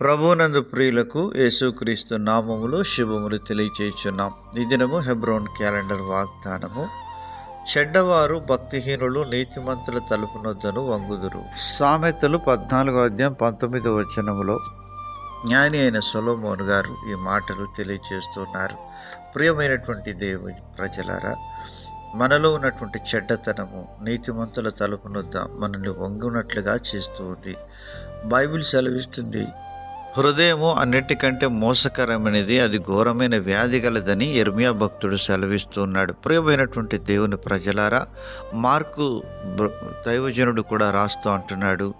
ప్రభునందు ప్రియులకు యేసుక్రీస్తు నామములు శుభములు తెలియచేస్తున్నాం ఈ దినము హెబ్రోన్ క్యాలెండర్ వాగ్దానము. చెడ్డవారు భక్తిహీనులు నీతిమంతుల తలుపునొద్దను వంగుదురు. సామెతలు పద్నాలుగో అధ్యాయం పంతొమ్మిదో వచనములో జ్ఞాని అయిన సొలోమోన్ గారు ఈ మాటలు తెలియజేస్తున్నారు ప్రియమైనటువంటి దేవుని ప్రజలారా మనలో ఉన్నటువంటి చెడ్డతనము నీతిమంతుల తలుపునొద్ద మనల్ని వంగునట్లుగా చేస్తుంది బైబిల్ సెలవిస్తుంది హృదయము అన్నిటికంటే మోసకరమైనది అది ఘోరమైన వ్యాధి గలదని ఎర్మియా భక్తుడు సెలవిస్తున్నాడు. ప్రియమైనటువంటి దేవుని ప్రజలారా మార్కు దైవజనుడు కూడా రాస్తూ అంటున్నాడు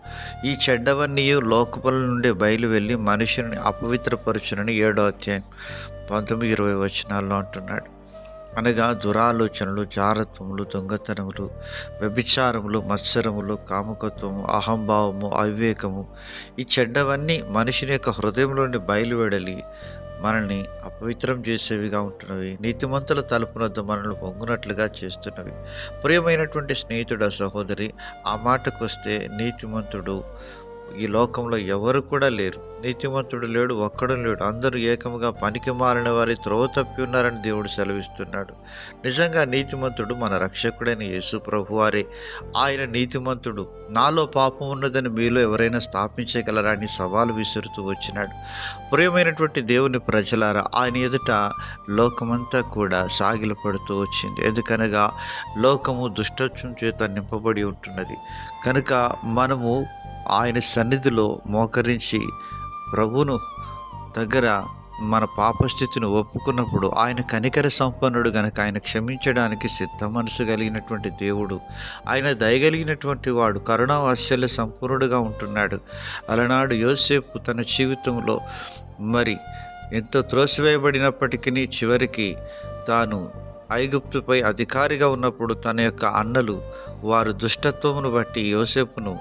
ఈ చెడ్డవన్నీ లోకపుల నుండి బయలు వెళ్ళి మనుషుని అపవిత్రపరచునని ఏడో అధ్యాయం పంతొమ్మిది ఇరవై వచనాల్లో అంటున్నాడు. అనగా దురాలోచనలు జారత్వములు దొంగతనములు వ్యభిచారములు మత్సరములు కాముకత్వము అహంభావము అవివేకము. ఈ చెడ్డవన్నీ మనిషిని యొక్క హృదయంలోని బయలువెడలి మనల్ని అపవిత్రం చేసేవిగా ఉంటున్నవి. నీతిమంతుల తలుపునొద్ద మనల్ని పొంగునట్లుగా చేస్తున్నవి. ప్రియమైనటువంటి స్నేహితుడు సహోదరి ఆ మాటకు వస్తే నీతిమంతుడు ఈ లోకంలో ఎవరు కూడా లేరు. నీతిమంతుడు లేడు ఒక్కడు లేడు. అందరూ ఏకముగా పనికి మారిన వారి త్రోవ తప్పి ఉన్నారని దేవుడు సెలవిస్తున్నాడు. నిజంగా నీతిమంతుడు మన రక్షకుడైన యేసు ప్రభువారే. ఆయన నీతిమంతుడు. నాలో పాపం ఉన్నదని మీలో ఎవరైనా స్థాపించగలరా అని సవాలు విసురుతూ వచ్చినాడు. ప్రియమైనటువంటి దేవుని ప్రజలారా ఆయన ఎదుట లోకమంతా కూడా సాగిలపడుతూ వచ్చింది. ఎందుకనగా లోకము దుష్టత్వం చేత నింపబడి ఉంటున్నది. కనుక మనము ఆయన సన్నిధిలో మోకరించి ప్రభువును దగ్గర మన పాపస్థితిని ఒప్పుకున్నప్పుడు ఆయన కనికర సంపన్నుడు గనక ఆయన క్షమించడానికి సిద్ధ మనసు కలిగినటువంటి దేవుడు ఆయన దయగలిగినటువంటి వాడు కరుణా వాత్సల్య సంపూర్ణుడుగా ఉంటున్నాడు. అలనాడు యోసేపు తన జీవితంలో మరి ఎంతో త్రోసివేయబడినప్పటికీ చివరికి తాను ఐగుప్తుపై అధికారిగా ఉన్నప్పుడు తన యొక్క అన్నలు వారు దుష్టత్వమును బట్టి యోసేపును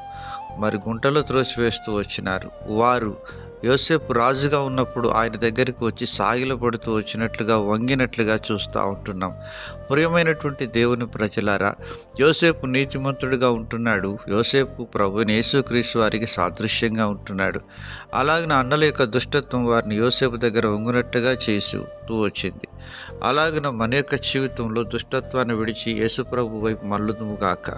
మరి గుంటలో త్రోసివేస్తూ వచ్చినారు. వారు యోసేపు రాజుగా ఉన్నప్పుడు ఆయన దగ్గరికి వచ్చి సాగిలపడుతూ వచ్చినట్లుగా వంగినట్లుగా చూస్తూ ఉంటున్నాం. ప్రియమైనటువంటి దేవుని ప్రజలారా యోసేపు నీతిమంతుడిగా ఉంటున్నాడు. యోసేపు ప్రభు యేసుక్రీస్తు వారికి సాదృశ్యంగా ఉంటున్నాడు. అలాగే నా అన్నల యొక్క దుష్టత్వం వారిని యోసేపు దగ్గర వంగునట్టుగా చేస్తూ వచ్చింది. అలాగిన మన యొక్క జీవితంలో దుష్టత్వాన్ని విడిచి యేసుప్రభు వైపు మల్లుదుము కాక